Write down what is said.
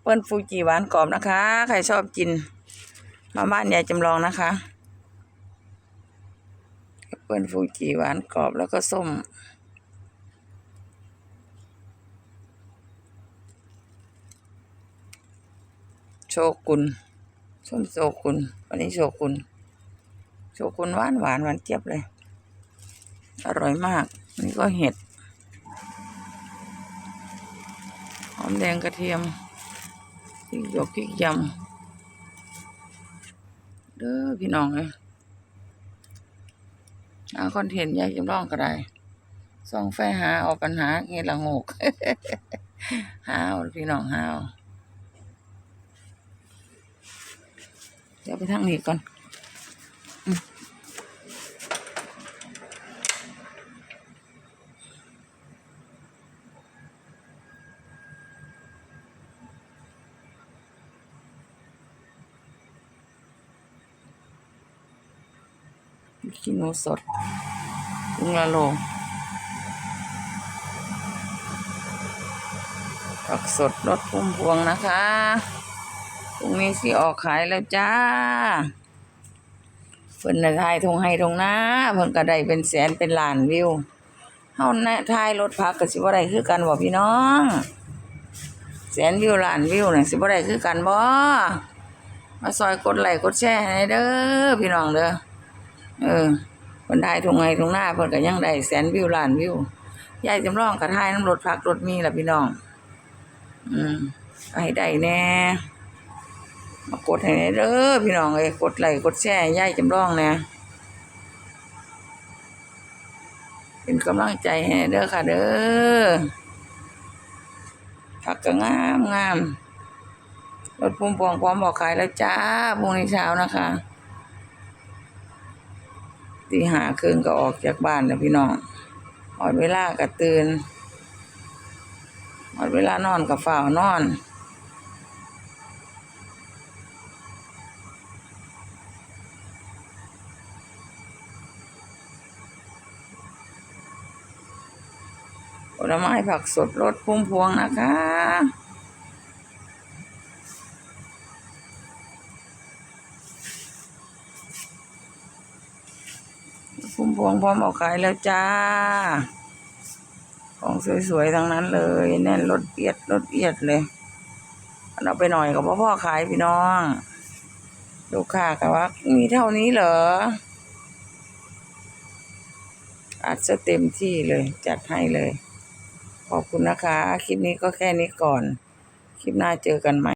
เปิ้ลฟูจิหวานกรอบนะคะ ใครชอบกิน มาบ้านยายจำลองนะคะเปิ้ลฟูจิหวานกรอบแล้วก็ส้ม โชกุนส้มโชกุนวันนี้โชกุนโชกุนหวานหวานหวานเจี๊ยบเลย อร่อยมากนนี้ก็เห็ด หอมแดงกระเทียม พริกหยวกพริกยำเด้อพี่น้องเลยเอาคอนเทนต์ยายจำลองก็ได้ส่องไฟหาเอาปัญหาเงี้ยละงกหาวพี่น้องหาเอาเดี๋ยวไปทางนี้ก่อน ขี้หนูสดถุงละโลผักสดรสพุ่มพวงนะคะพรุ่งนี้สิออกขายแล้วจ้าเพิ่นน่ะทายทงให้ทงนาเพิ่นก็ได้เป็นแสนเป็นล้านวิวเฮาน่ทายรถพักก็สิบ่ได้คือกันบ่พี่น้อง แสนวิวล้านวิวน่ะสิบ่ได้คือกันบ่มาซอยกดไลค์กดแชร์ให้เด้อพี่น้องเด้อ เออเพิ่นทายทงให้ทงนาเพิ่นก็ยังได้แสนวิวล้านวิวยายจำลองก็ทายน้ำรถพักรถมีล่ะพี่น้อง อืมเอาให้ได้แน่มากดให้เด้อพี่น้องเอ้ยกดไลค์กดแชร์ยายจำลองเนี่ยเป็นกำลังใจให้เด้อค่ะเด้อผักก็งามงามรถพุ่มพวงพร้อมบอกขายแล้วจ้าพรุ่งนี้เช้านะคะ ตีหาครึ่งก็ออกจากบ้านแล้วพี่น้องหอดเวลาก็ตื่นหอดเวลานอนก็ฝ่าวนอนผลไม้ผักสดรสพุ่มพวงนะคะ พุ่มพวงพร้อมออกขายแล้วจ้า ของสวยๆทั้งนั้นเลย แน่นรถเอียดรถเอียดเลยเอาไปหน่อยกับพ่อขายพี่น้องลูกค้าก็ว่า มีเท่านี้เหรออาจจะเต็มที่เลย จัดให้เลย ขอบคุณนะคะ คลิปนี้ก็แค่นี้ก่อน คลิปหน้าเจอกันใหม่